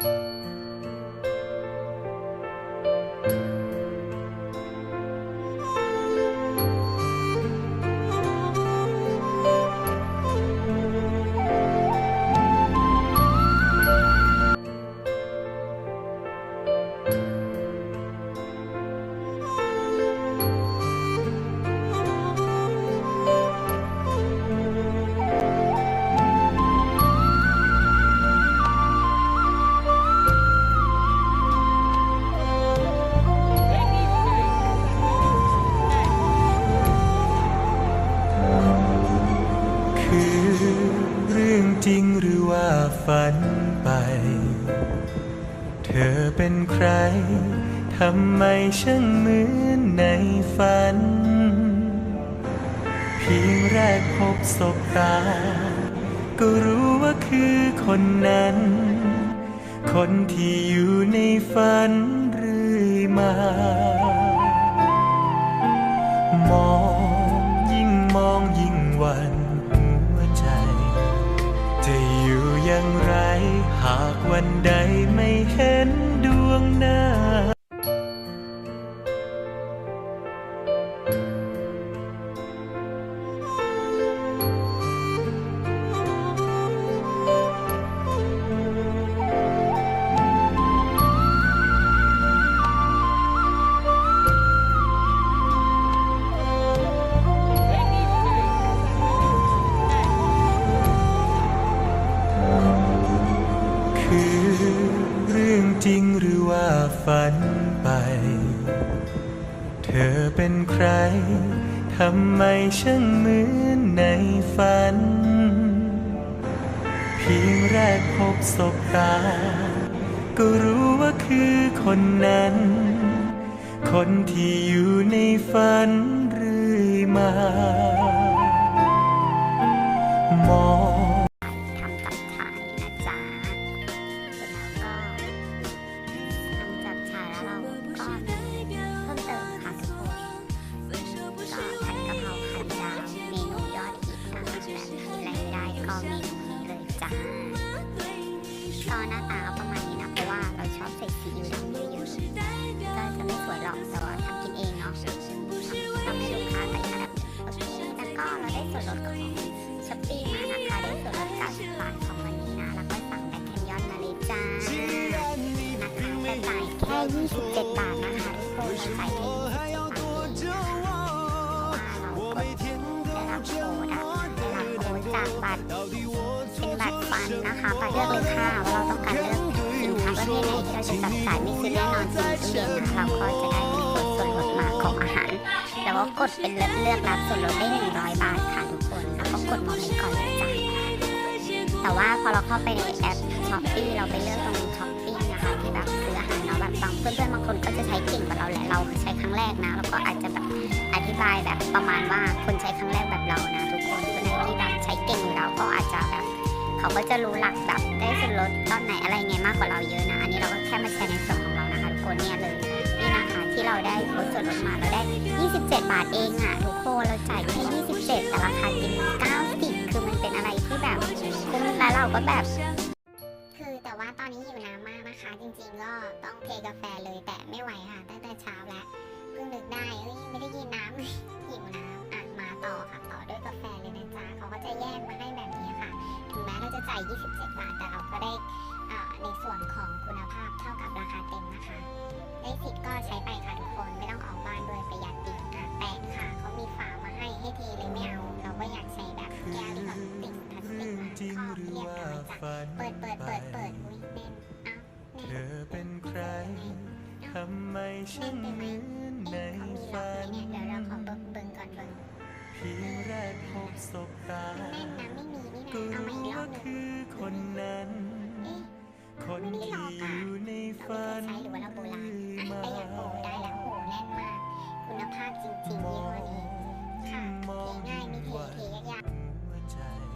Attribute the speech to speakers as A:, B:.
A: thank you ฝันไป เธอเป็นใคร ทำไมช่างเหมือนในฝัน เพียงแรกพบศบตา ก็รู้ว่าคือคนนั้น คนที่อยู่ในฝันเรื่อยมา มอง อย่างไร หากวันใดไม่เห็นดวงหน้า ฝันไป เธอเป็นใคร ทำไมช่างเหมือนในฝัน เพียงแรกพบศบตา ก็รู้ว่าคือคนนั้น คนที่อยู่ในฝันเรื่อยมา มองา
B: ตาก็ประมาณนี้นะเพราะว่าเราชอบใส่ซีอิ๊วดำเยอะๆก็จะไม่สวยหรอกแต่ว่าทำกินเองเนาะทำให้ลูกค้าใส่แบบโอเคแล้วก็เราได้ส่วนลดของช้อปปี้มานะคะได้ส่วนลด90บาทของวันนี้นะแล้วก็สั่งแบ็คแคนยอนมาเลยจ้านะคะแต่จ่ายแค่27บาทนะคะทุกคนเราจ่ายแค่27บาทเองนะคะเพราะว่าเรากดได้รับโค้ดอะได้รับโค้ด จากบัตรเป็นบัตรฟันนะคะบัตรเลือกเลยค่ะว่าเราต้องการเลือกสินค้าประเภทไหนที่เราจะจับจ่ายไม่ซื้อแน่นอนจริงตู้เย็นนะเราก็จะได้เป็นโค้ดส่วนลดมาของอาหาร แล้วก็กดเป็นเลือกเลือกรับส่วนลดได้ 100 บาทค่ะทุกคน แล้วก็กดโมเมนต์ก่อนเลยจ้ะแต่ว่าพอเราเข้าไปในแอปช้อปปี้เราไปเลือกตรงช้อปปี้นะคะที่แบบซื้ออาหารเนาะแบบบางเพื่อนๆบางคนก็จะใช้เก่งกว่าเราแหละเราใช้ครั้งแรกนะแล้วก็อาจจะแบบอธิบายแบบประมาณว่าคน เขาก็จะรู้หลักแบบได้ส่วนลดตอนไหนอะไรไงมากกว่าเราเยอะนะ อันนี้เราก็แค่มาแชร์ในส่วนของเรานะคะทุกคนเนี่ยเลยนี่นะคะที่เราได้ลดส่วนลดมาเราได้ 27 บาทเองอะทุกคนเราจ่ายแค่ 27 แต่ราคาจริง90 คือมันเป็นอะไรที่แบบคุ้มแล้วเราก็แบบคือแต่ว่าตอนนี้หิวน้ำมากนะคะ จริงๆก็ต้องเทกาแฟเลยแต่ไม่ไหวค่ะตั้งแต่เช้าแล้วเพิ่งนึกได้เอ้ยไม่ได้กินน้ำเลยหิวน้ำอะมาต่อค่ะต่อด้วยกาแฟเลยนะจ๊ะเขาก็จะแยกมา 27 บาท แต่เราก็ได้อ่าในส่วนของคุณภาพเท่ากับราคาเต็มนะคะ ได้สิทธิ์ก็ใช้ไปค่ะทุกคน ไม่ต้องออกบ้านด้วยประหยัดดีอะแปดค่ะเขามีฝามาให้ให้ทีเลยไม่เอา เราก็อยากใช้แบบแก้วที่แบบติดพลาสติ
A: เรื่
B: ก
A: อง
B: มา
A: จริง
B: ชอบ
A: หรือ
B: เรียก
A: ว่า
B: อะไรจ้ะ
A: ฝัน
B: เปิดเปิด
A: ไป
B: เปิดเปิดอุ้ยแน่นเอ้า
A: เธ
B: แน่น
A: อเป็นใครทำไมช่างเหมือนใน
B: เอ๊ะเขามีล็อ
A: ฝั
B: กไหม
A: น
B: เนี่ยเดี๋ยวเราขอเบิ่งเบิ่งก่อนเบิ่ง
A: เพียงแรกพบศบตา
B: นึ่ง
A: คือคนนั้น
B: เอ๊ะ
A: คนที่อยู่ใน
B: เรา
A: ฝั
B: ไม่
A: น
B: ใช้หรือว่าเราโบ